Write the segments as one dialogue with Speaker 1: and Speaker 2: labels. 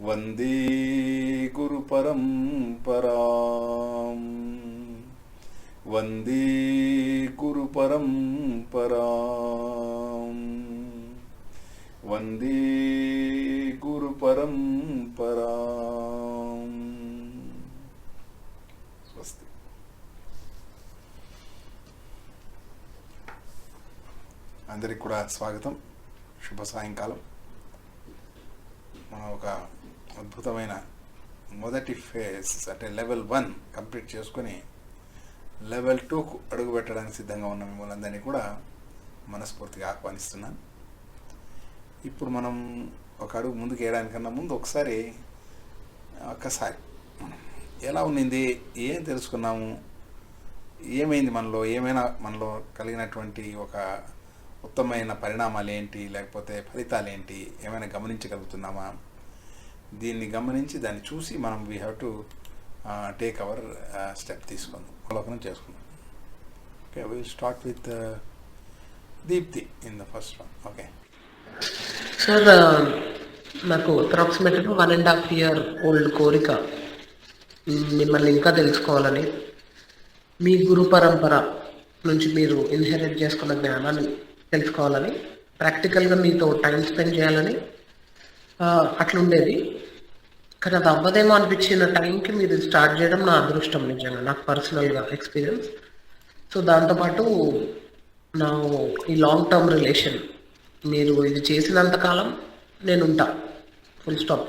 Speaker 1: వందే గురు పరంపరాం. వందే గురు పరంపరాం. వందే గురు పరంపరాం. స్వస్తి. అందరికి కూడా స్వాగతం. శుభ సాయంకాలం. మనం ఒక అద్భుతమైన మొదటి ఫేజ్ అంటే లెవెల్ వన్ కంప్లీట్ చేసుకొని లెవెల్ టూకు అడుగు పెట్టడానికి సిద్ధంగా ఉన్న మిమ్మల్ని అందరినీ కూడా మనస్ఫూర్తిగా ఆహ్వానిస్తున్నాను. ఇప్పుడు మనం ఒక అడుగు ముందుకు వేయడానికన్నా ముందు ఒకసారి ఒక్కసారి మనం ఎలా ఉన్నింది ఏం తెలుసుకున్నాము ఏమైంది మనలో ఏమైనా మనలో కలిగినటువంటి ఒక ఉత్తమమైన పరిణామాలు ఏంటి లేకపోతే ఫలితాలు ఏంటి ఏమైనా గమనించగలుగుతున్నామా? దీన్ని గమనించి దాన్ని చూసి మనం we have to take our step తీసుకుందాం. అవలోకనం చేసుకుందాం. Okay will start with Deepti in the first one okay
Speaker 2: sir నాకు అప్రాక్సిమేట్గా one and half year old కోరిక. Hmm, మిమ్మల్ని ఇంకా తెలుసుకోవాలని. మీ గురు పరంపర నుంచి మీరు ఇన్హెరిట్ చేసుకున్న జ్ఞానాన్ని తెలుసుకోవాలని. ప్రాక్టికల్గా మీతో టైం స్పెండ్ చేయాలని. ఆ, అట్లుండేది. కానీ అది అవ్వదేమో అనిపించిన టైంకి మీరు స్టార్ట్ చేయడం నా అదృష్టం నిజంగా నాకు పర్సనల్గా ఎక్స్పీరియన్స్. సో దాంతోపాటు నా ఈ లాంగ్ టర్మ్ రిలేషన్ మీరు ఇది చేసినంత కాలం నేను ఉంటా ఫుల్ స్టాప్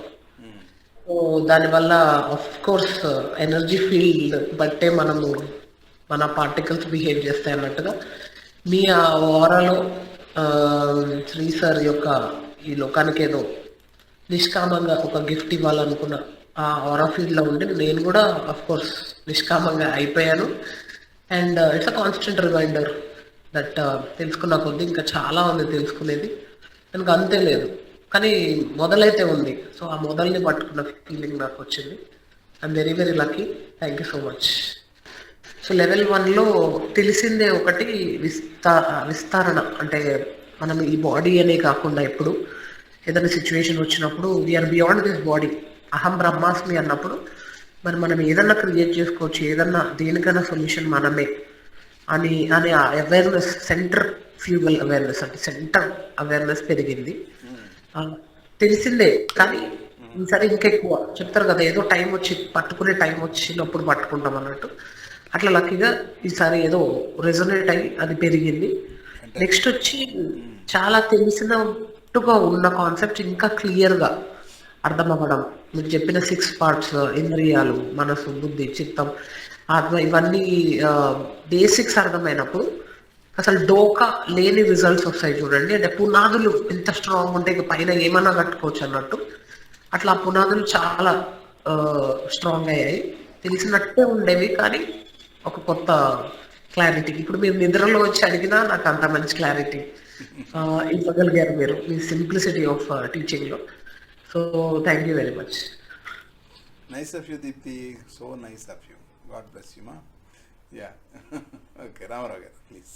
Speaker 2: సో దానివల్ల ఆఫ్ కోర్స్ ఎనర్జీ ఫీల్డ్ బట్టే మనము మన పార్టికల్స్ బిహేవ్ చేస్తాయి అన్నట్టుగా మీ ఆ ఓరాలో శ్రీ సార్ యొక్క ఈ లోకానికి ఏదో నిష్కామంగా ఒక గిఫ్ట్ ఇవ్వాలనుకున్న ఆ ఆరా ఫీల్డ్లో ఉండి నేను కూడా అఫ్ కోర్స్ నిష్కామంగా అయిపోయాను. And it's a constant reminder that తెలుసుకున్న కొద్ది ఇంకా చాలా ఉంది తెలుసుకునేది. నాకు అంతే లేదు. కానీ మొదలైతే ఉంది. సో ఆ మొదల్ని పట్టుకున్న ఫీలింగ్ నాకు వచ్చింది. I'm very very lucky thank you so much so level వన్లో తెలిసిందే ఒకటి విస్తా విస్తరణ. అంటే మనం ఈ బాడీ అనే కాకుండా ఎప్పుడు ఏదైనా సిచ్యువేషన్ వచ్చినప్పుడు వీఆర్ బియాండ్ దిస్ బాడీ అహం బ్రహ్మాస్మి అన్నప్పుడు మరి మనం ఏదన్నా క్రియేట్ చేసుకోవచ్చు ఏదన్నా దేనికైనా సొల్యూషన్ మనమే. అని అని అవేర్నెస్ సెంటర్ ఫ్యూగల్ అవేర్నెస్ అంటే సెంటర్ అవేర్నెస్ పెరిగింది. తెలిసిందే కానీ సరే ఇంకెక్కువ. చెప్తారు కదా ఏదో టైం వచ్చి పట్టుకునే టైం వచ్చినప్పుడు పట్టుకుంటాం అన్నట్టు. అట్లా లక్కీగా ఈసారి ఏదో రెజొనేట్ అయ్యి అది పెరిగింది. నెక్స్ట్ వచ్చి చాలా తెలిసినట్టుగా ఉన్న కాన్సెప్ట్ ఇంకా క్లియర్గా అర్థం అవ్వడం మీరు చెప్పిన సిక్స్ పార్ట్స్ ఇంద్రియాలు మనసు బుద్ధి చిత్తం ఆత్మ ఇవన్నీ బేసిక్స్ అర్థమైనప్పుడు అసలు డోకా లేని రిజల్ట్స్ వస్తాయి చూడండి. అంటే పునాదులు ఎంత స్ట్రాంగ్ ఉంటే ఇక పైన ఏమన్నా కట్టుకోవచ్చు అన్నట్టు. అట్లా పునాదులు చాలా స్ట్రాంగ్ అయ్యాయి. తెలిసినట్టే ఉండేవి కానీ ఒక కొత్త క్లారిటీ ఇప్పుడు మీరు నిద్రలో వచ్చి అడిగినా నాకు అంత మంచి క్లారిటీ ఇవ్వగలిగారు మీరు మీ simplicity of టీచింగ్లో so thank you very much
Speaker 1: nice of you Deepti so nice of you God bless you మా yeah okay Ramarao garu please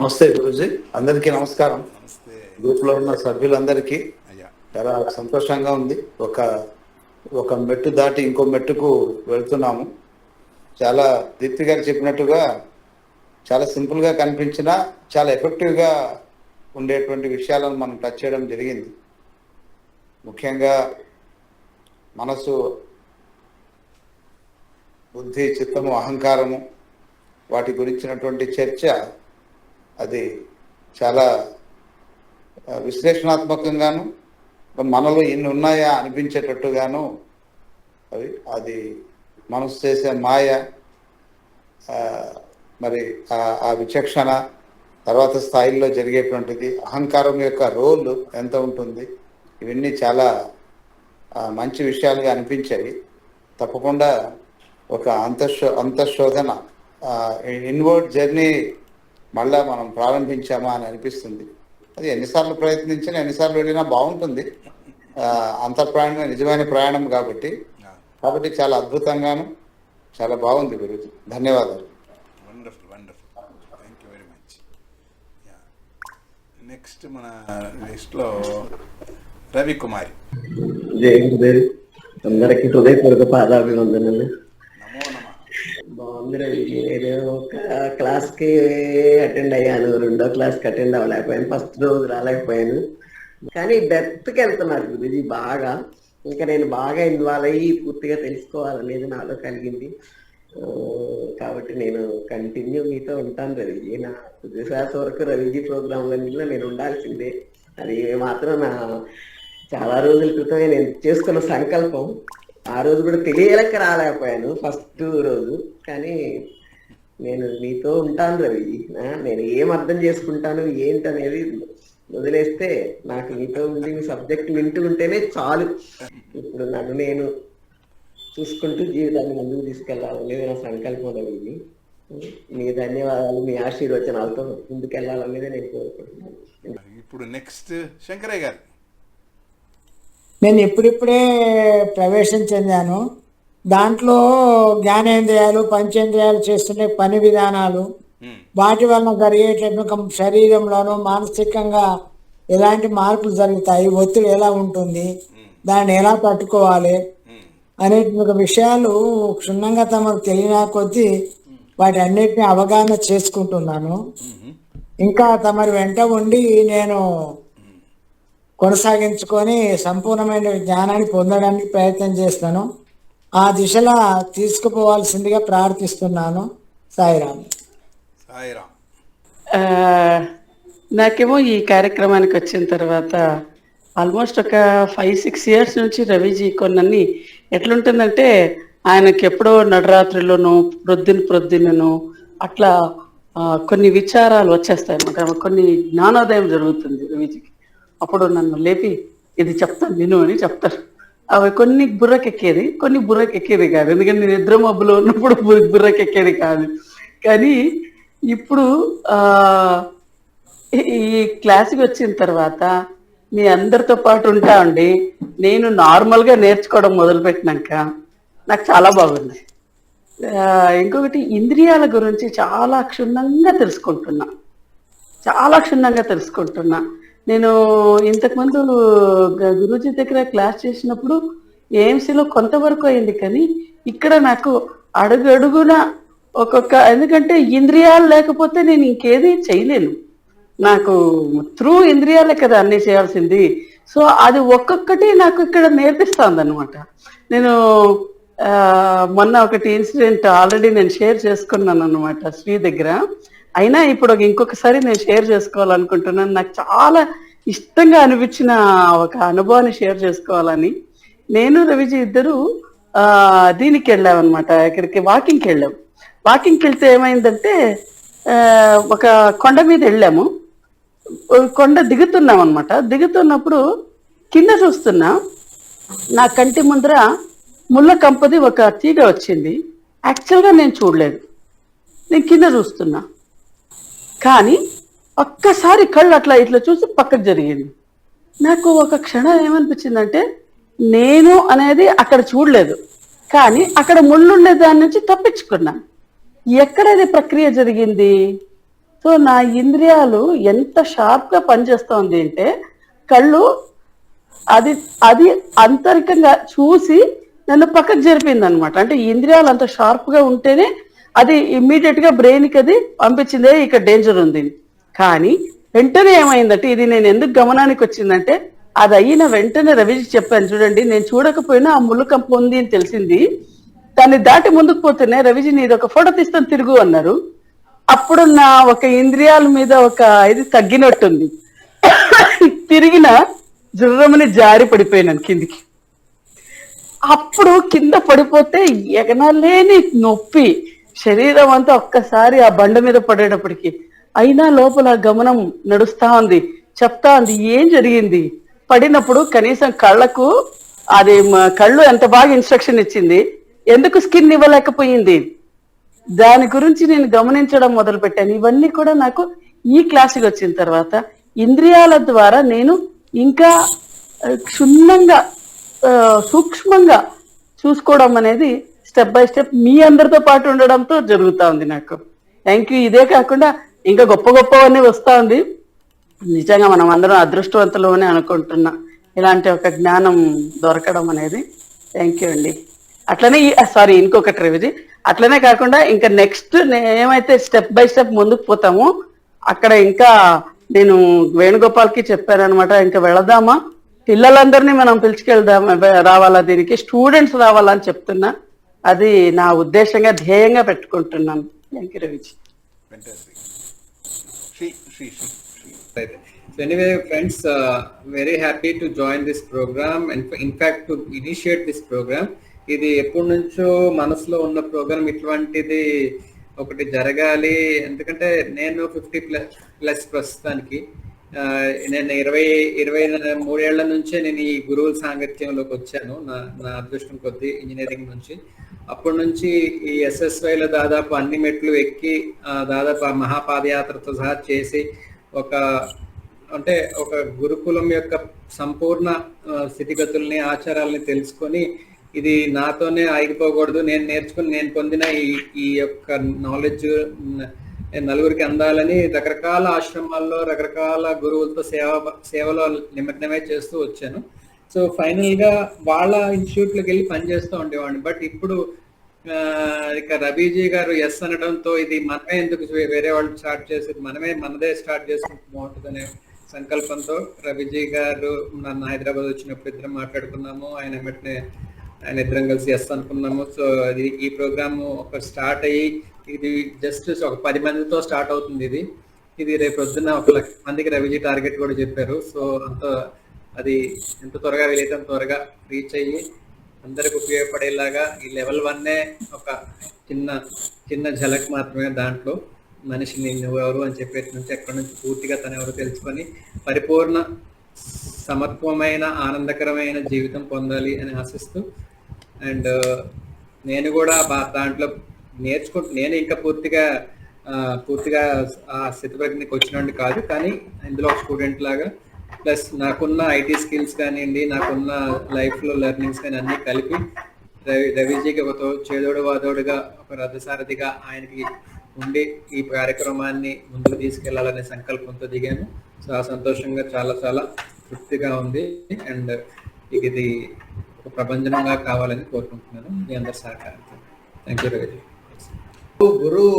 Speaker 3: నమస్తే గురుజీ. అందరికీ నమస్కారం.
Speaker 1: నమస్తే.
Speaker 3: గ్రూప్లో ఉన్న సభ్యులందరికీ
Speaker 1: అయ్యా.
Speaker 3: చాలా సంతోషంగా ఉంది. ఒక ఒక మెట్టు దాటి ఇంకో మెట్టుకు వెళ్తున్నాము. చాలా దీప్తి గారు చెప్పినట్టుగా చాలా సింపుల్గా కనిపించిన కనిపించినా చాలా ఎఫెక్టివ్గా ఉండేటువంటి విషయాలను మనం టచ్ చేయడం జరిగింది. ముఖ్యంగా మనసు బుద్ధి చిత్తము అహంకారము వాటి గురించినటువంటి చర్చ అది చాలా విశ్లేషణాత్మకంగాను మనలో ఎన్ని ఉన్నాయా అనిపించేటట్టుగాను అవి అది మనసు చేసే మాయ మరి ఆ- విచక్షణ తర్వాత స్థాయిలో జరిగేటువంటిది అహంకారం యొక్క రోల్ ఎంత ఉంటుంది ఇవన్నీ చాలా మంచి విషయాలుగా అనిపించాయి. తప్పకుండా ఒక అంతఃశో అంతఃశోధన ఇన్వర్డ్ జర్నీ మళ్ళా మనం ప్రారంభించామా అని అనిపిస్తుంది. అది ఎన్నిసార్లు ప్రయత్నించినా ఎన్నిసార్లు వెళ్ళినా బాగుంటుంది. ఆ, అంతఃప్రయాణం నిజమైన ప్రయాణం కాబట్టి కాబట్టి చాలా అద్భుతంగాను చాలా బాగుంది గురుజీ ధన్యవాదాలు.
Speaker 1: Wonderful wonderful thank you very much next మన లిస్ట్లో రవికుమారి.
Speaker 4: జై గురుదేవ్. అందరికి హృదయపూర్వక పాదాభివందనలు.
Speaker 1: నమో నమ.
Speaker 4: బాగుంది రవి నేను ఒక క్లాస్కి అటెండ్ అయ్యాను. రెండో క్లాస్కి అటెండ్ అవ్వలేకపోయాను. ఫస్ట్ రోజు రాలేకపోయాను. కానీ డెప్త్కి వెళ్తున్నారు గురుజీ బాగా. ఇంకా నేను బాగా ఇన్వాల్వ్ అయ్యి పూర్తిగా తెలుసుకోవాలనేది నాలో కలిగింది. కాబట్టి నేను కంటిన్యూ మీతో ఉంటాను రవిజీ నా తుదిశ్వాస వరకు రవిజీ ప్రోగ్రాంలో నేను ఉండాల్సిందే. అది మాత్రం నా చాలా రోజుల క్రితమే నేను చేసుకున్న సంకల్పం. ఆ రోజు కూడా తెలియలేక రాలేకపోయాను ఫస్ట్ రోజు. కానీ నేను మీతో ఉంటాను రవి. నేను ఏం అర్థం చేసుకుంటాను ఏంటనేది వదిలేస్తే నాకు మీతో ఉండి మీ సబ్జెక్ట్ వింటూ ఉంటేనే చాలు. ఇప్పుడు నన్ను నేను చూసుకుంటూ జీవితాన్ని ముందుకు తీసుకెళ్ళాలనేది నా సంకల్పం ఇది మీ ధన్యవాదాలు మీ ఆశీర్వచనాలతో ముందుకెళ్ళాలనేది నేను కోరుకుంటున్నాను.
Speaker 1: ఇప్పుడు నెక్స్ట్ శంకరయ్య గారు.
Speaker 5: నేను ఇప్పుడిప్పుడే ప్రవేశం చెందాను. దాంట్లో జ్ఞానేంద్రియాలు పంచేంద్రియాలు చేస్తుండే పని విధానాలు. వాటి వలన జరిగేటటువంటి శరీరంలోనూ మానసికంగా ఎలాంటి మార్పులు జరుగుతాయి ఒత్తిడి ఎలా ఉంటుంది దాన్ని ఎలా తట్టుకోవాలి అనేటువంటి విషయాలు క్షుణ్ణంగా తమకు తెలియన కొద్దీ వాటి అన్నిటిని అవగాహన చేసుకుంటున్నాను. ఇంకా తమరి వెంట ఉండి నేను కొనసాగించుకొని సంపూర్ణమైన జ్ఞానాన్ని పొందడానికి ప్రయత్నం చేస్తాను. ఆ దిశలో తీసుకుపోవాల్సిందిగా ప్రార్థిస్తున్నాను. సాయిరామ్.
Speaker 6: నాకేమో ఈ కార్యక్రమానికి వచ్చిన తర్వాత ఆల్మోస్ట్ ఒక ఫైవ్ సిక్స్ ఇయర్స్ నుంచి రవిజీ కొన్నీ ఎట్లుంటుందంటే ఆయనకి ఎప్పుడో నడరాత్రిలోనూ ప్రొద్దున ప్రొద్దునను అట్లా కొన్ని విచారాలు వచ్చేస్తాయి అనమాట కొన్ని జ్ఞానోదయం జరుగుతుంది రవిజీకి. అప్పుడు నన్ను లేపి ఇది చెప్తాను విను అని చెప్తారు. అవి కొన్ని బుర్రకెక్కేది కొన్ని బుర్రకెక్కేది కాదు. ఎందుకంటే నేను నిద్ర మబ్బులో ఉన్నప్పుడు బుర్రకెక్కేది కాదు. కానీ ఇప్పుడు ఈ- క్లాస్కి వచ్చిన తర్వాత మీ అందరితో పాటు ఉంటా ఉండి నేను నార్మల్గా నేర్చుకోవడం మొదలుపెట్టినాక నాకు చాలా బాగుంది. ఇంకొకటి ఇంద్రియాల గురించి చాలా క్షుణ్ణంగా తెలుసుకుంటున్నా. చాలా క్షుణ్ణంగా తెలుసుకుంటున్నా. నేను ఇంతకుముందు గురూజీ దగ్గర క్లాస్ చేసినప్పుడు ఏఎంసీలో కొంతవరకు అయింది కానీ ఇక్కడ నాకు అడుగు అడుగున ఒక్కొక్క ఎందుకంటే ఇంద్రియాలు లేకపోతే నేను ఇంకేది చేయలేను. నాకు త్రూ ఇంద్రియాలే కదా అన్నీ చేయాల్సింది. సో అది ఒక్కొక్కటి నాకు ఇక్కడ నేర్పిస్తుంది అనమాట నేను మొన్న ఒకటి ఇన్సిడెంట్ ఆల్రెడీ నేను షేర్ చేసుకున్నాను అనమాట శ్రీ దగ్గర. అయినా ఇప్పుడు ఒక ఇంకొకసారి నేను షేర్ చేసుకోవాలనుకుంటున్నాను. నాకు చాలా ఇష్టంగా అనిపించిన ఒక అనుభవాన్ని షేర్ చేసుకోవాలని. నేను రవిజీ ఇద్దరు దీనికి వెళ్ళామన్నమాట. ఇక్కడికి వాకింగ్కి వెళ్ళాం. వాకింగ్కి వెళ్తే ఏమైందంటే ఒక కొండ మీద వెళ్ళాము. కొండ దిగుతున్నాం అనమాట దిగుతున్నప్పుడు కింద చూస్తున్నా నా కంటి ముందర ముళ్ళ కంపది ఒక తీగ వచ్చింది. యాక్చువల్గా నేను చూడలేదు. నేను కింద చూస్తున్నా. కానీ ఒక్కసారి కళ్ళు అట్లా ఇట్లా చూసి పక్కకు జరిగింది. నాకు ఒక క్షణం ఏమనిపించిందంటే నేను అనేది అక్కడ చూడలేదు. కానీ అక్కడ ముళ్ళుండే దాని నుంచి తప్పించుకున్నాను ఎక్కడది ప్రక్రియ జరిగింది? సో నా ఇంద్రియాలు ఎంత షార్ప్గా పనిచేస్తోంది అంటే కళ్ళు అది అది అంతరికంగా చూసి నన్ను పక్కకు జరిపింది అనమాట అంటే ఇంద్రియాలు అంత షార్ప్గా ఉంటేనే అది ఇమ్మీడియట్గా బ్రెయిన్కి అది పంపించిందే ఇక్కడ డేంజర్ ఉంది. కానీ వెంటనే ఏమైందంటే ఇది నేను ఎందుకు గమనానికి వచ్చిందంటే అది అయిన వెంటనే రవిజీ చెప్పాను. చూడండి నేను చూడకపోయినా ఆ ముళ్ళు కంప ఉంది అని తెలిసింది. దాన్ని దాటి ముందుకు పోతేనే రవిజీ నీది ఒక ఫోటో తీస్తాను తిరుగు అన్నారు. అప్పుడు నా ఒక ఇంద్రియాల మీద ఒక ఇది తగ్గినట్టుంది. తిరిగిన జుర్రమని జారి పడిపోయినాను కిందికి. అప్పుడు కింద పడిపోతే ఎగనలేని నొప్పి. శరీరం అంతా ఒక్కసారి ఆ బండ మీద పడేటప్పటికి అయినా లోపల గమనం నడుస్తా ఉంది. చెప్తా ఉంది ఏం జరిగింది? పడినప్పుడు కనీసం కళ్ళకు అది కళ్ళు ఎంత బాగా ఇన్స్ట్రక్షన్ ఇచ్చింది? ఎందుకు స్కిన్ ఇవ్వలేకపోయింది? దాని గురించి నేను గమనించడం మొదలు పెట్టాను ఇవన్నీ కూడా నాకు ఈ క్లాసుకి వచ్చిన తర్వాత ఇంద్రియాల ద్వారా నేను ఇంకా క్షుణ్ణంగా సూక్ష్మంగా చూసుకోవడం అనేది స్టెప్ బై స్టెప్ మీ అందరితో పాటు ఉండడంతో జరుగుతూ ఉంది నాకు. థ్యాంక్ యూ ఇదే కాకుండా ఇంకా గొప్ప గొప్పవన్నీ వస్తా ఉంది. నిజంగా మనం అందరం అదృష్టవంతులు అని అనుకుంటున్నా. ఇలాంటి ఒక జ్ఞానం దొరకడం అనేది. థ్యాంక్ యూ అండి. అట్లనే సారీ ఇంకొకటి రవిజీ అట్లనే కాకుండా ఇంకా నెక్స్ట్ ఏమైతే స్టెప్ బై స్టెప్ ముందుకు పోతామో అక్కడ ఇంకా నేను వేణుగోపాల్కి చెప్పాను అనమాట ఇంకా వెళదామా? పిల్లలందరినీ మనం పిలుచుకెళ్దాం రావాలా దీనికి? స్టూడెంట్స్ రావాలా అని చెప్తున్నా. అది నా ఉద్దేశంగా ధ్యేయంగా పెట్టుకుంటున్నాను. Thank you Raviji.
Speaker 7: So anyway, friends, uh, very happy to join this program and in fact to initiate this program. ఇది ఎప్పటి నుంచో మనసులో ఉన్న ప్రోగ్రామ్ ఇటువంటిది ఒకటి జరగాలి. ఎందుకంటే నేను ఫిఫ్టీ ప్లస్ ప్లస్ ప్రస్తుతానికి. నేను ఇరవై ఇరవై మూడేళ్ళ నుంచే నేను ఈ గురువుల సాంగత్యంలోకి వచ్చాను నా నా అదృష్టం కొద్దీ ఇంజనీరింగ్ నుంచి. అప్పటి నుంచి ఈ ఎస్ఎస్వైలో దాదాపు అన్ని మెట్లు ఎక్కి దాదాపు ఆ మహాపాదయాత్రతో సహా చేసి ఒక అంటే ఒక గురుకులం యొక్క సంపూర్ణ స్థితిగతుల్ని ఆచారాలని తెలుసుకొని ఇది నాతోనే ఆగిపోకూడదు. నేను నేర్చుకుని నేను పొందిన ఈ ఈ యొక్క నాలెడ్జ్ నలుగురికి అందాలని రకరకాల ఆశ్రమాల్లో రకరకాల గురువులతో సేవ సేవలో నిమగ్నమే చేస్తూ వచ్చాను. సో ఫైనల్గా వాళ్ళ ఇన్స్టిట్యూట్లకు వెళ్ళి పనిచేస్తూ ఉండేవాడిని. బట్ ఇప్పుడు ఇక రబీజీ గారు ఎస్ అనడంతో ఇది మనమే ఎందుకు వేరే వాళ్ళు స్టార్ట్ చేసేది మనమే మనదే స్టార్ట్ చేసుకుంటే బాగుంటుందనే సంకల్పంతో రబీజీ గారు నన్ను హైదరాబాద్ వచ్చినప్పుడు ఇద్దరం మాట్లాడుకున్నాము. ఆయన వెంటనే ఆయన ఇద్దరం కలిసి ఎస్ అనుకున్నాము. సో ఇది ఈ ప్రోగ్రామ్ ఒక స్టార్ట్ అయ్యి ఇది జస్ట్ ఒక పది మందితో స్టార్ట్ అవుతుంది ఇది. ఇది రేపు పొద్దున్న ఒక లక్ష మందికి రవిజీ టార్గెట్ కూడా చెప్పారు. సో అంత అది ఎంత త్వరగా వీలైతే అంత త్వరగా రీచ్ అయ్యి అందరికి ఉపయోగపడేలాగా ఈ లెవెల్ వన్నే ఒక చిన్న చిన్న ఝలక్ మాత్రమే దాంట్లో. మనిషిని ఎవరు అని చెప్పేసి నుంచి ఎక్కడి నుంచి పూర్తిగా తను ఎవరు తెలుసుకొని పరిపూర్ణ సమత్వమైన ఆనందకరమైన జీవితం పొందాలి అని ఆశిస్తూ అండ్ నేను కూడా దాంట్లో నేర్చుకుంటు నేను ఇంకా పూర్తిగా పూర్తిగా ఆ స్థితి ప్రజ్ఞకి వచ్చినండి కాదు కానీ ఇందులో స్టూడెంట్ లాగా ప్లస్ నాకున్న ఐటీ స్కిల్స్ కానివ్వండి నాకున్న లైఫ్లో లెర్నింగ్స్ కానీ అన్నీ కలిపి రవి రవిజీకి ఒక చేదోడు వాదోడుగా ఒక రథసారథిగా ఆయనకి ఉండి ఈ కార్యక్రమాన్ని ముందుకు తీసుకెళ్ళాలనే సంకల్పంతో దిగాను. సో ఆ సంతోషంగా చాలా చాలా తృప్తిగా ఉంది. అండ్ ఇది ఒక ప్రపంచంగా కావాలని కోరుకుంటున్నాను. మీ అందరి సహకారంతో. థ్యాంక్ యూ రవిజీ
Speaker 3: గురువు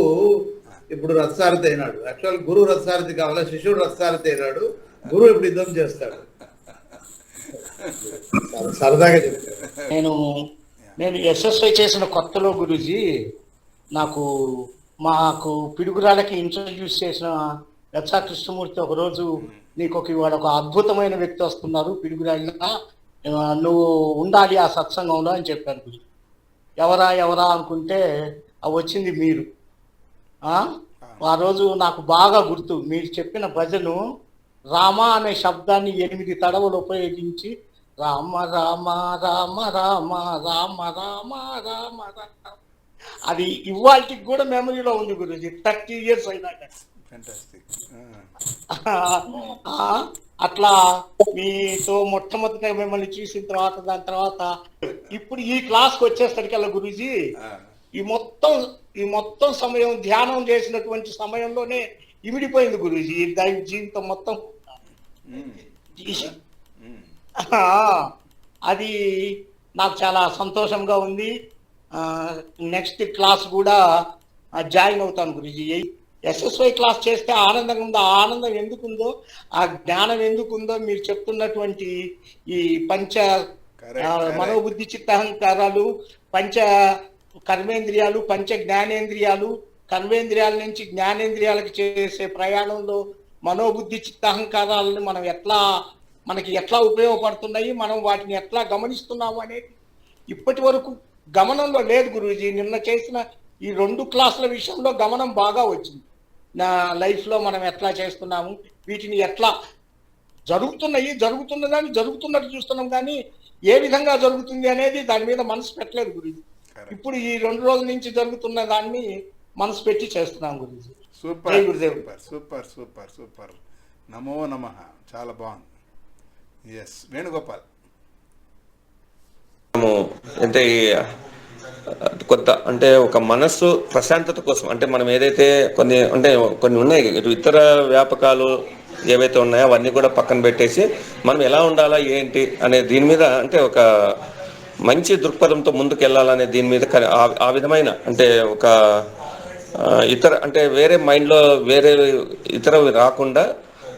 Speaker 3: ఇప్పుడు రథసారథి అయినాడు. యాక్చువల్ గురువు రథసారథి కావాలా? శిష్యుడు రథసారథి అయినాడు. గురువు ఇప్పుడు యుద్ధం చేస్తాడు. సరదాగా
Speaker 8: నేను నేను ఎస్ఎస్ఐ చేసిన కొత్తలో గురుజీ నాకు మాకు పిడుగురాలకి ఇంట్రడ్యూస్ చేసిన లక్షా కృష్ణమూర్తి ఒకరోజు నీకు ఒక ఇవాళ ఒక అద్భుతమైన వ్యక్తి వస్తున్నారు. పిడుగురాలిగా నువ్వు ఉండాలి ఆ సత్సంగంలో అని చెప్పారు గురు. ఎవరా ఎవరా అనుకుంటే ఆ వచ్చింది మీరు. ఆ? ఆ. రోజు నాకు బాగా గుర్తు. మీరు చెప్పిన భజను రామ అనే శబ్దాన్ని ఎనిమిది తడవలు ఉపయోగించి రామ రామ రామ రామ రామ రామ రామ రామ. అది ఇవాళకి కూడా మెమరీలో ఉంది గురుజీ. థర్టీ ఇయర్స్ అయినాక. అట్లా మీతో మొట్టమొదటిగా మిమ్మల్ని చూసిన తర్వాత దాని తర్వాత ఇప్పుడు ఈ క్లాస్కి వచ్చేసరికల్లా గురూజీ ఈ మొత్తం ఈ మొత్తం సమయం ధ్యానం చేసినటువంటి సమయంలోనే ఇమిడిపోయింది గురూజీ దైవ జీవితం మొత్తం. అది నాకు చాలా సంతోషంగా ఉంది. నెక్స్ట్ క్లాస్ కూడా జాయిన్ అవుతాను గురుజీ ఎస్ఎస్వై క్లాస్ చేస్తే ఆనందంగా ఉందో? ఆ ఆనందం ఎందుకుందో ఆ జ్ఞానం ఎందుకుందో మీరు చెప్తున్నటువంటి ఈ పంచ. మనోబుద్ధి చిత్తహంకారాలు పంచ కర్మేంద్రియాలు పంచ జ్ఞానేంద్రియాలు కర్మేంద్రియాల నుంచి జ్ఞానేంద్రియాలకు చేసే ప్రయాణంలో మనోబుద్ధి చిత్తహంకారాలను మనం ఎట్లా మనకి ఎట్లా ఉపయోగపడుతున్నాయి మనం వాటిని ఎట్లా గమనిస్తున్నాము అనేది ఇప్పటి వరకు గమనంలో లేదు గురూజీ. నిన్న చేసిన ఈ రెండు క్లాసుల విషయంలో గమనం బాగా వచ్చింది. నా లైఫ్లో మనం ఎట్లా చేస్తున్నాము? వీటిని ఎట్లా జరుగుతున్నాయి? జరుగుతున్న దాన్ని జరుగుతున్నట్టు చూస్తున్నాం కానీ ఏ విధంగా జరుగుతుంది అనేది దాని మీద మనసు పెట్టలేదు గురించి. ఇప్పుడు ఈ రెండు రోజుల నుంచి జరుగుతున్న దాన్ని మనసు పెట్టి చేస్తున్నాం గురించి
Speaker 1: super. Super super super super. నమో నమ. చాలా బాగుంది. ఎస్ వేణుగోపాల్.
Speaker 9: అంటే కొంత అంటే ఒక మనస్సు ప్రశాంతత కోసం అంటే మనం ఏదైతే కొన్ని అంటే కొన్ని ఉన్నాయి ఇతర వ్యాపకాలు ఏవైతే ఉన్నాయో అవన్నీ కూడా పక్కన పెట్టేసి మనం ఎలా ఉండాలా ఏంటి అనే దీని మీద అంటే ఒక మంచి దృక్పథంతో ముందుకు వెళ్ళాలనే దీని మీద ఆ- ఆ విధమైన అంటే ఒక ఇతర అంటే వేరే మైండ్లో వేరే ఇతర రాకుండా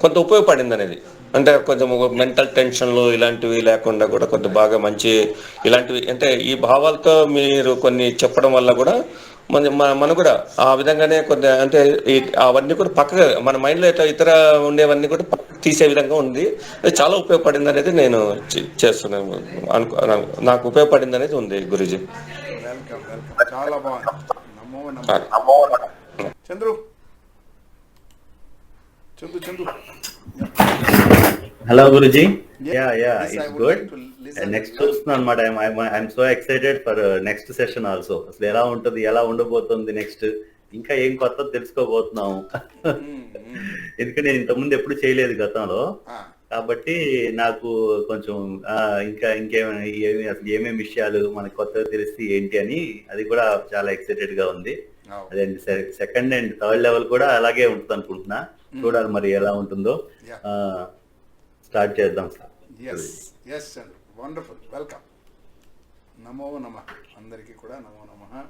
Speaker 9: కొంత ఉపయోగపడింది అనేది అంటే కొంచెం మెంటల్ టెన్షన్లు ఇలాంటివి లేకుండా కూడా కొంత బాగా మంచి ఇలాంటివి. అంటే ఈ భావాలతో మీరు కొన్ని చెప్పడం వల్ల కూడా మన మన- కూడా ఆ విధంగానే కొన్ని అంటే ఈ- అవన్నీ కూడా పక్కగా మన మైండ్లో అయితే ఇతర ఉండేవన్నీ కూడా తీసే విధంగా ఉంది. అది చాలా ఉపయోగపడింది అనేది నేను చేస్తున్నాను. అనుకో నాకు ఉపయోగపడింది అనేది ఉంది గురుజీ.
Speaker 1: చాలా బాగుంది. Chandru. Chandu Chandu
Speaker 10: hello guruji. Yeah yeah it's good next చూస్తున్నాను అనమాట I'm so excited for next session also అసలు ఎలా ఉంటుంది ఎలా ఉండబోతుంది నెక్స్ట్ ఇంకా ఏం కొత్త తెలుసుకోబోతున్నాము. ఎందుకంటే నేను ఇంతకుముందు ఎప్పుడు చేయలేదు గతంలో. కాబట్టి నాకు కొంచెం ఇంకా ఇంకేమైనా అసలు ఏమేమి విషయాలు మనకు కొత్తగా తెలిస్తే ఏంటి అని అది కూడా చాలా ఎక్సైటెడ్గా ఉంది. అదే సెకండ్ అండ్ థర్డ్ లెవెల్ కూడా అలాగే ఉంటుంది అనుకుంటున్నా చూడాలి మరి ఎలా ఉంటుందో. స్టార్ట్ చేద్దాం. Sir
Speaker 1: S S Chandru wonderful welcome నమో నమ. అందరికీ కూడా నమో నమ.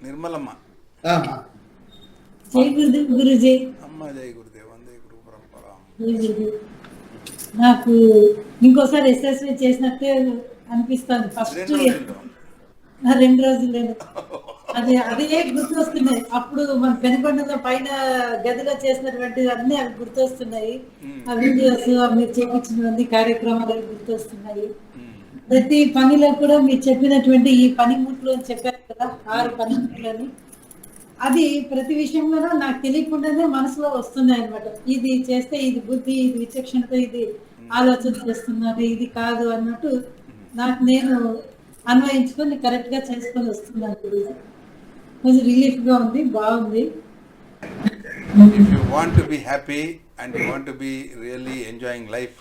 Speaker 1: నిర్మలమ్మ.
Speaker 11: జై గురుదేవ్ గురుజీ.
Speaker 1: అమ్మ జై గురుదేవ్. వందే గురు పరంపర.
Speaker 11: నాకు ఇంకోసారి ఎస్ఎస్వి చేసినట్టే అనిపిస్తుంది ఫస్ట్
Speaker 1: రెండు
Speaker 11: రోజులు లేదు అది అదే గుర్తొస్తున్నాయి. అప్పుడు మన పెనుకొండలో పైన గదిలో చేసినటువంటి అన్ని అవి గుర్తొస్తున్నాయి. ఆ వీడియోస్ మీరు చేపించినవన్నీ కార్యక్రమాలు అవి గుర్తొస్తున్నాయి. ప్రతి పనిలో కూడా మీరు చెప్పినటువంటి ఈ పనిముట్లు అని చెప్పారు కదా ఆరు పనిముట్లు అని అది ప్రతి విషయంలోనూ నాకు తెలియకుండానే మనసులో వస్తున్నాయి అనమాట ఇది చేస్తే ఇది బుద్ధి ఇది విచక్షణతో ఇది ఆలోచన చేస్తున్నారు ఇది కాదు అన్నట్టు నాకు నేను అన్వయించుకొని కరెక్ట్గా చేసుకొని వస్తున్నాను. కొంచెం రిలీఫ్గా ఉంది బాగుంది.
Speaker 1: If you want to be happy and you want to be really enjoying life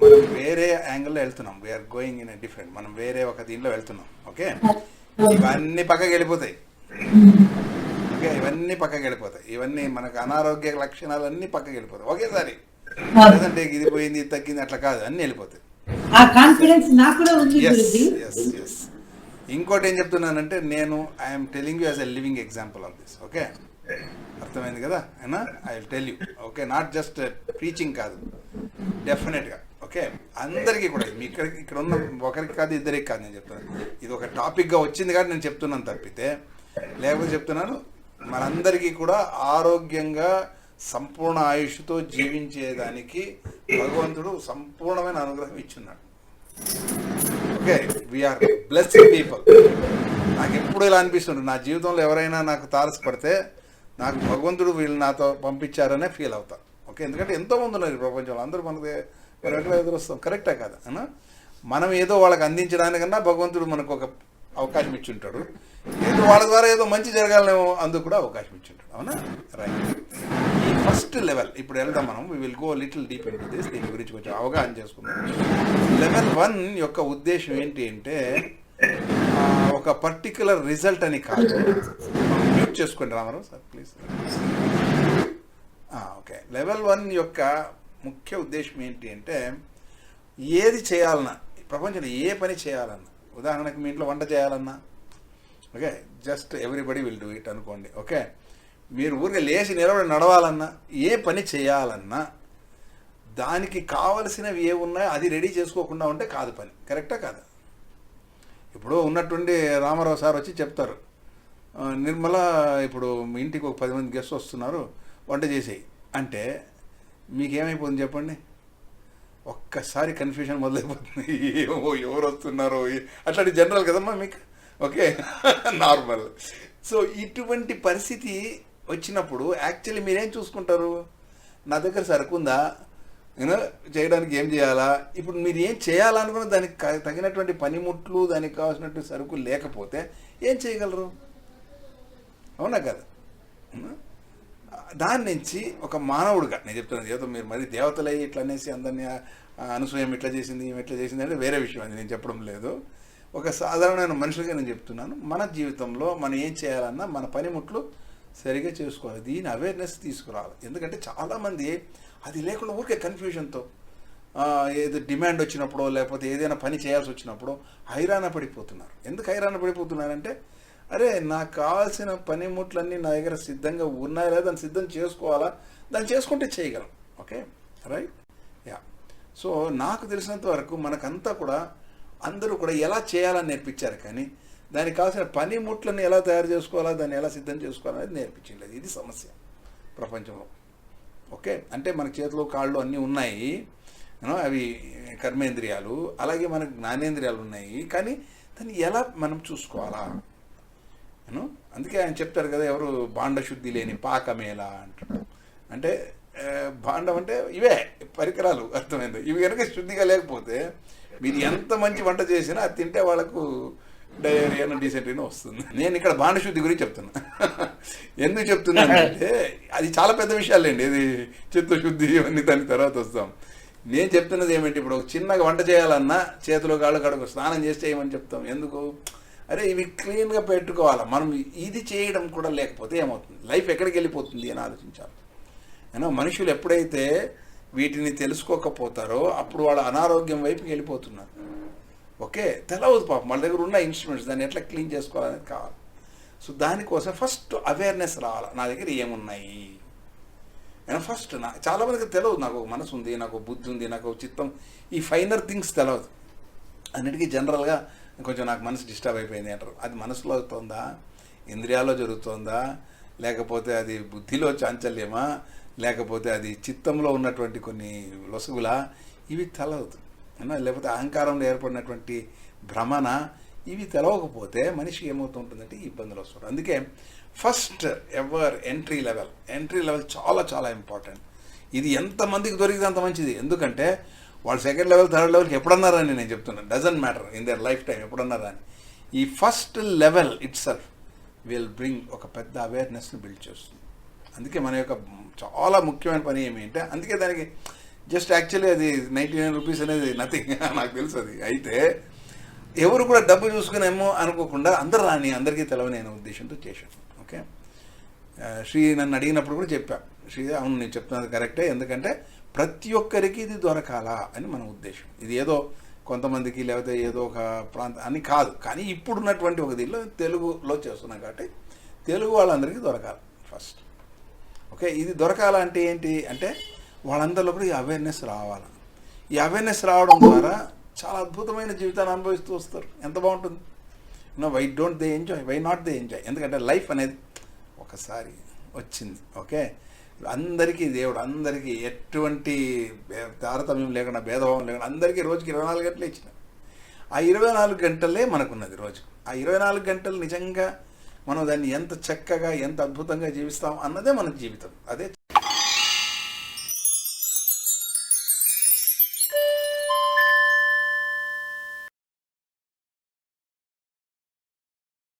Speaker 1: మనం వేరే యాంగిల్లో వెళ్తున్నాం. వీఆర్ గోయింగ్ ఇన్ డిఫరెంట్ మనం వేరే ఒక దీనిలో వెళ్తున్నాం. ఓకే ఇవన్నీ పక్కకి వెళ్ళిపోతాయి. ఓకే ఇవన్నీ పక్కకి వెళ్ళిపోతాయి. ఇవన్నీ మనకు అనారోగ్య లక్షణాలన్నీ పక్కకి వెళ్ళిపోతాయి. ఒకేసారి లేదంటే ఇది పోయింది ఇది తగ్గింది అట్లా కాదు. అన్నీ వెళ్ళిపోతాయి.
Speaker 11: ఆ కాన్ఫిడెన్స్ నాకు కూడా ఉంది
Speaker 1: ఇంకోటి ఏం చెప్తున్నానంటే నేను I'm telling you as a living example of this okay అర్థమైంది కదా? అయినా? I will tell you okay not just preaching కాదు. డెఫినెట్గా ఓకే అందరికీ కూడా మీ ఇక్కడ ఇక్కడ ఉన్న ఒకరికి కాదు ఇద్దరికి కాదు నేను చెప్తున్నాను. ఇది ఒక టాపిక్గా వచ్చింది కాబట్టి నేను చెప్తున్నాను తప్పితే లేకపోతే చెప్తున్నాను మనందరికీ కూడా ఆరోగ్యంగా సంపూర్ణ ఆయుష్తో జీవించేదానికి భగవంతుడు సంపూర్ణమైన అనుగ్రహం ఇచ్చున్నాడు. Okay we are blessed people నాకు ఎప్పుడు ఇలా అనిపిస్తుంది నా జీవితంలో ఎవరైనా నాకు తారసపడితే నాకు భగవంతుడు వీళ్ళు నాతో పంపించారనే ఫీల్ అవుతా. ఓకే ఎందుకంటే ఎంతో మంది ఉన్నారు ఈ ప్రపంచంలో. అందరూ మనకి మనం ఎట్లా ఎదురొస్తాం. కరెక్టే కదా మనం ఏదో వాళ్ళకి అందించడానికన్నా భగవంతుడు మనకు ఒక అవకాశం ఇచ్చి ఉంటాడు ఏదో వాళ్ళ ద్వారా ఏదో మంచి జరగాలనేమో అందుకు కూడా అవకాశం ఇచ్చి ఉంటాడు అవునా? రైట్ ఈ ఫస్ట్ లెవెల్ ఇప్పుడు వెళ్దాం మనం. We will go little deep in this దీని గురించి కొంచెం అవగాహన చేసుకుందాం. లెవెల్ వన్ యొక్క ఉద్దేశం ఏంటి అంటే ఒక పర్టికులర్ రిజల్ట్ అని కాదు. మ్యూట్ చేసుకోండి Ramarao sir please okay level one యొక్క ముఖ్య ఉద్దేశం ఏంటి అంటే ఏది చేయాలన్నా ప్రపంచంలో ఏ పని చేయాలన్నా ఉదాహరణకు మీ ఇంట్లో వంట చేయాలన్నా okay just everybody will do it అనుకోండి ఓకే. మీరు ఊరికే లేచి నిలబడి నడవాలన్నా ఏ పని చేయాలన్నా దానికి కావలసినవి ఏ ఉన్నాయో అది రెడీ చేసుకోకుండా ఉంటే కాదు పని. కరెక్టా కాదు? ఇప్పుడు ఉన్నట్టుండి రామారావు సార్ వచ్చి చెప్తారు నిర్మల ఇప్పుడు మీ ఇంటికి ఒక పది మంది గెస్ట్ వస్తున్నారు వంట చేసేయి. అంటే మీకేమైపోతుంది చెప్పండి? ఒక్కసారి కన్ఫ్యూజన్ మొదలైపోతుంది. ఏమో ఎవరు వస్తున్నారో అట్లాంటి జనరల్ కదమ్మా మీకు? ఓకే? నార్మల్ సో ఇటువంటి పరిస్థితి వచ్చినప్పుడు యాక్చువల్లీ మీరేం చూసుకుంటారు? నా దగ్గర సరుకుందా? చేయడానికి ఏం చేయాలా? ఇప్పుడు మీరు ఏం చేయాలనుకున్న దానికి తగినటువంటి పనిముట్లు దానికి కావాల్సినటువంటి సరుకు లేకపోతే ఏం చేయగలరు? అవునా కదా? దాని నుంచి ఒక మానవుడిగా నేను చెప్తున్నాను ఏదో మీరు మరి దేవతలై ఇట్లా అనేసి అందరినీ అనుసూయం ఇట్లా చేసింది ఈమె ఇట్లా చేసింది అంటే వేరే విషయం అది నేను చెప్పడం లేదు. ఒక సాధారణమైన మనుషులుగా నేను చెప్తున్నాను మన జీవితంలో మనం ఏం చేయాలన్నా మన పనిముట్లు సరిగా చేసుకోవాలి దీని అవేర్నెస్ తీసుకురావాలి. ఎందుకంటే చాలామంది అది లేకుండా ఊరికే కన్ఫ్యూజన్తో ఏదో డిమాండ్ వచ్చినప్పుడో లేకపోతే ఏదైనా పని చేయాల్సి వచ్చినప్పుడు హైరాణ పడిపోతున్నారు. ఎందుకు హైరాణ పడిపోతున్నారంటే అరే నాకు కావాల్సిన పనిముట్లన్నీ నా దగ్గర సిద్ధంగా ఉన్నాయా? లేదా దాన్ని సిద్ధం చేసుకోవాలా? దాన్ని చేసుకుంటే చేయగలం. ఓకే? రైట్? యా. సో నాకు తెలిసినంత వరకు మనకంతా కూడా అందరూ కూడా ఎలా చేయాలని నేర్పించారు కానీ దానికి కావాల్సిన పనిముట్లను ఎలా తయారు చేసుకోవాలా? దాన్ని ఎలా సిద్ధం చేసుకోవాలనేది నేర్పించలేదు. ఇది సమస్య ప్రపంచంలో. ఓకే? అంటే మన చేతిలో కాళ్ళు అన్నీ ఉన్నాయి. అవి కర్మేంద్రియాలు అలాగే మనకు జ్ఞానేంద్రియాలు ఉన్నాయి. కానీ దాన్ని ఎలా మనం చూసుకోవాలా? అను అందుకే ఆయన చెప్తారు కదా ఎవరు బాండ శుద్ధి లేని పాకమేళ అంటారు. అంటే భాండం అంటే ఇవే పరికరాలు అర్థమైంది? ఇవి కనుక శుద్ధిగా లేకపోతే మీరు ఎంత మంచి వంట చేసినా అది తింటే వాళ్ళకు డయేరియా డీసెంట్రీనో వస్తుంది. నేను ఇక్కడ బాండ శుద్ధి గురించి చెప్తున్నా. ఎందుకు చెప్తున్నాను అంటే అది చాలా పెద్ద విషయాలండి. ఇది చిత్తశుద్ధి ఇవన్నీ దాని తర్వాత వస్తాం. నేను చెప్తున్నది ఏమిటి? ఇప్పుడు ఒక చిన్నగా వంట చేయాలన్నా చేతిలో కాళ్ళు కడుగు స్నానం చేసి చేయమని చెప్తాం. ఎందుకు? అరే ఇవి క్లీన్గా పెట్టుకోవాలి? మనం ఇది చేయడం కూడా లేకపోతే ఏమవుతుంది? లైఫ్ ఎక్కడికి వెళ్ళిపోతుంది అని ఆలోచించాలి. అయినా మనుషులు ఎప్పుడైతే వీటిని తెలుసుకోకపోతారో అప్పుడు వాళ్ళ అనారోగ్యం వైపుకి వెళ్ళిపోతున్నారు. ఓకే? తెలవదు పాపం. వాళ్ళ దగ్గర ఉన్న ఇన్స్ట్రుమెంట్స్ దాన్ని ఎట్లా క్లీన్ చేసుకోవాలనేది కావాలి. సో దానికోసం ఫస్ట్ అవేర్నెస్ రావాలి? నా దగ్గర ఏమున్నాయి? నేను ఫస్ట్ నా చాలామందికి తెలియదు నాకు ఒక మనసు ఉంది నాకు బుద్ధి ఉంది నాకు చిత్తం. ఈ ఫైనర్ థింగ్స్ తెలియదు అన్నిటికీ జనరల్గా కొంచెం నాకు మనసు డిస్టర్బ్ అయిపోయింది అంటారు. అది మనసులో అవుతుందా ఇంద్రియాల్లో జరుగుతుందా? లేకపోతే అది బుద్ధిలో చాంచల్యమా? లేకపోతే అది చిత్తంలో ఉన్నటువంటి కొన్ని లొసుగులా? ఇవి తెలవదు. లేకపోతే అహంకారంలో ఏర్పడినటువంటి భ్రమణ ఇవి తెలవకపోతే మనిషి ఏమవుతుంటుందంటే ఇబ్బందులు వస్తుంటాయి అందుకే first ever entry level. Entry level చాలా చాలా ఇంపార్టెంట్. ఇది ఎంతమందికి దొరికితే అంత మంచిది. ఎందుకంటే వాళ్ళు సెకండ్ లెవెల్ థర్డ్ లెవెల్కి ఎప్పుడన్నారని నేను చెప్తున్నాను. Doesn't matter in their lifetime ఎప్పుడన్నారని ఈ first level itself will bring ఒక పెద్ద అవేర్నెస్ని బిల్డ్ చేస్తుంది. అందుకే మన యొక్క చాలా ముఖ్యమైన పని ఏమిటంటే అందుకే దానికి జస్ట్ యాక్చువల్లీ అది నైంటీ నైన్ రూపీస్ అనేది నథింగ్ నాకు తెలుసు అది. అయితే ఎవరు కూడా డబ్బు చూసుకునేమో అనుకోకుండా అందరు రాని అందరికీ తెలవని అనే ఉద్దేశంతో చేశాను. ఓకే శ్రీ నన్ను అడిగినప్పుడు కూడా చెప్పా. శ్రీ అవును నేను చెప్తున్నది కరెక్టే ఎందుకంటే ప్రతి ఒక్కరికి ఇది దొరకాలా అని మన ఉద్దేశం. ఇది ఏదో కొంతమందికి లేకపోతే ఏదో ఒక ప్రాంత అని కాదు. కానీ ఇప్పుడున్నటువంటి ఒక దీనిలో తెలుగులో చేస్తున్నాం కాబట్టి తెలుగు వాళ్ళందరికీ దొరకాలి ఫస్ట్. ఓకే? ఇది దొరకాలంటే ఏంటి? అంటే వాళ్ళందరిలో కూడా ఈ అవేర్నెస్ రావాలి. ఈ అవేర్నెస్ రావడం ద్వారా చాలా అద్భుతమైన జీవితాన్ని అనుభవిస్తూ వస్తారు. ఎంత బాగుంటుంది? No why don't they enjoy why not they enjoy ఎందుకంటే లైఫ్ అనేది ఒకసారి వచ్చింది. ఓకే? అందరికీ దేవుడు అందరికీ ఎటువంటి తారతమ్యం లేకుండా భేదభావం లేకుండా అందరికీ రోజుకి ఇరవై నాలుగు గంటలు ఇచ్చిన. ఆ ఇరవై నాలుగు గంటలే మనకున్నది రోజు ఆ ఇరవై నాలుగు గంటలు నిజంగా మనం దాన్ని ఎంత చక్కగా ఎంత అద్భుతంగా జీవిస్తాం అన్నదే మన జీవితం. అదే